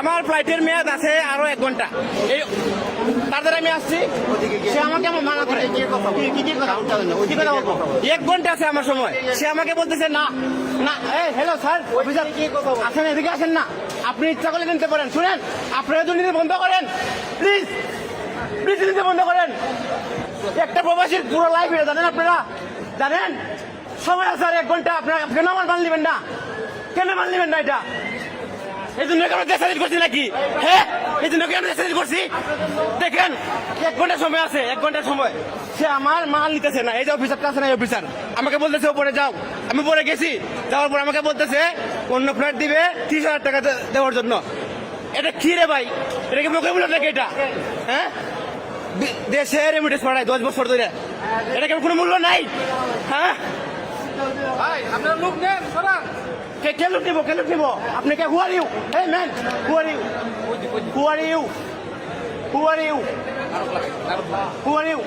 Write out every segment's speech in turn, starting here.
আমার ফ্লাইটের মেয়াদ আছে আরও এক ঘণ্টা। এই তাড়াতাড়ি আমি আসছি। সে আমাকে আমার মানা করে। এক ঘণ্টা আছে আমার সময়। সে আমাকে বলতেছে না না এই হ্যালো স্যার অফিসার আসেন এদিকে আসেন না। আপনি ইচ্ছা করলে নিতে পারেন। শুনেন আপনারা দুর্নীতি বন্ধ করেন। প্লিজ প্লিজ নিতে বন্ধ করেন। একটা প্রবাসীর পুরো লাইফ এটা জানেন আপনারা? জানেন? সময় আছে আর এক ঘণ্টা। আপনারা কেন আমার মান নেবেন না? কেন মান নেবেন না এটা? এই জন্য করছি নাকি? হ্যাঁ এই জন্য করছি? দেখেন, এক ঘণ্টা সময় আছে, এক ঘণ্টার সময়। সে আমার মাল নিতেছে না, এই যে অফিসারটা আছে না, এই অফিসার আমাকে বলতেছে, উপরে যাও। আমি পরে গেছি, যাওয়ার পর আমাকে বলতেছে, অন্য ফ্ল্যাট দিবে ত্রিশ হাজার টাকা দেওয়ার জন্য। এটা কি রে ভাই? এটা কি নাকি এটা? হ্যাঁ? দে- দেশে বছর ধরে। এটা কোনো মূল্য নাই? হ্যাঁ? ভাই আপনার লোক নেন সরান। কে কে নিব কে নিব? আপনি কে হু আর ইউ এই man who are you who are you who are you who are you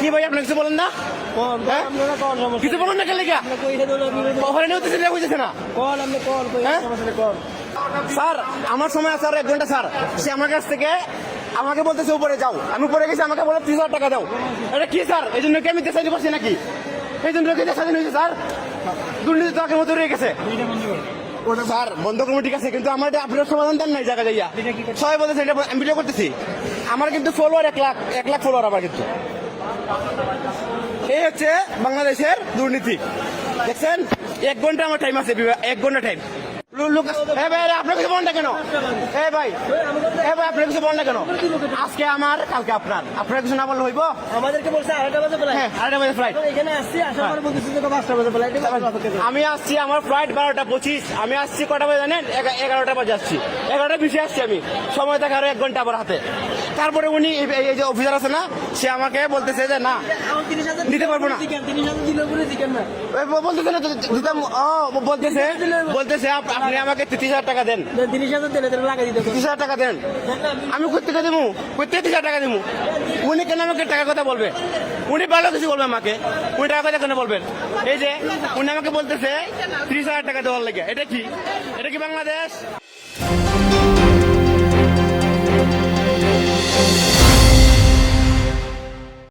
কি ভাই আপনি কিছু বলেন না? হ্যাঁ? কিছু বলেন না নিয়ে হতেছে না। বুঝতেছে না হ্যাঁ? স্যার আমার সময় আছে আর এক ঘণ্টা স্যার। সে আমার কাছ থেকে আমাকে বলতেছে উপরে যাও। আমি উপরে গেছি আমাকে বলে ত্রিশ হাজার টাকা দাও। এটা কি স্যার? এই জন্য কি আমি দেশাদি করছি নাকি? এই জন্য কি দেশাদি হয়েছে স্যার? দুর্নীতি তো মতো রয়ে গেছে। স্যার বন্ধ করব ঠিক আছে কিন্তু আমার আপনার সমাধান দেন নাই জায়গা যাইয়া। সবাই বলতেছে এটা আমি ভিডিও করতেছি। আমার কিন্তু ফলোয়ার এক লাখ এক লাখ ফলোয়ার আমার কিন্তু। এই হচ্ছে বাংলাদেশের দুর্নীতি। দেখছেন? এক ঘণ্টা আমার টাইম আছে এক ঘণ্টা টাইম হ্যাঁ ভাই আপনার কিছু বলেন না কেন? হ্যাঁ ভাই হ্যাঁ ভাই আপনার কিছু বলেন না কেন? আজকে আমার কালকে আপনার। আপনার কিছু না বললে হইব? আমাদেরকে বলছে আড়াইটা বাজে ফ্লাইট হ্যাঁ আড়াইটা বাজে ফ্লাইট এখানে আসছি আসার পরে বলতেছি যে পাঁচটা বাজে ফ্লাইট আমি আসছি আমার ফ্লাইট বারোটা পঁচিশ। আমি আসছি কটা বাজে জানেন? এগারোটা বাজে আসছি। এগারোটা বেশি আসছি আমি। সময় থাকে আরও এক ঘণ্টা আমার হাতে। তারপরে উনি এই- যে অফিসার আছে না সে আমাকে বলতেছে যে না আমার 30,000 দিতে পারব না। দিকেন, 30,000 দিলেও বলে দিকেন না। ওই ব- বলতেছে না দিতাম ও বলতেছে বলতেছে আপ- আপনি আমাকে তিরিশ হাজার টাকা দেন। যে 30,000 দিলে তাহলে লাগাই দিতে হবে। তিরিশ হাজার টাকা দেন। আমি কোথেকে দেবো? কোথেকে তিরিশ হাজার টাকা দেবো? উনি কেন আমাকে টাকার কথা বলবে? উনি ভালো কিছু বলবে আমাকে। উনি টাকার কথা কেন বলবেন? এই যে উনি আমাকে বলতেছে ত্রিশ হাজার টাকা দেওয়ার লেগে। এটা কি? এটা কি বাংলাদেশ?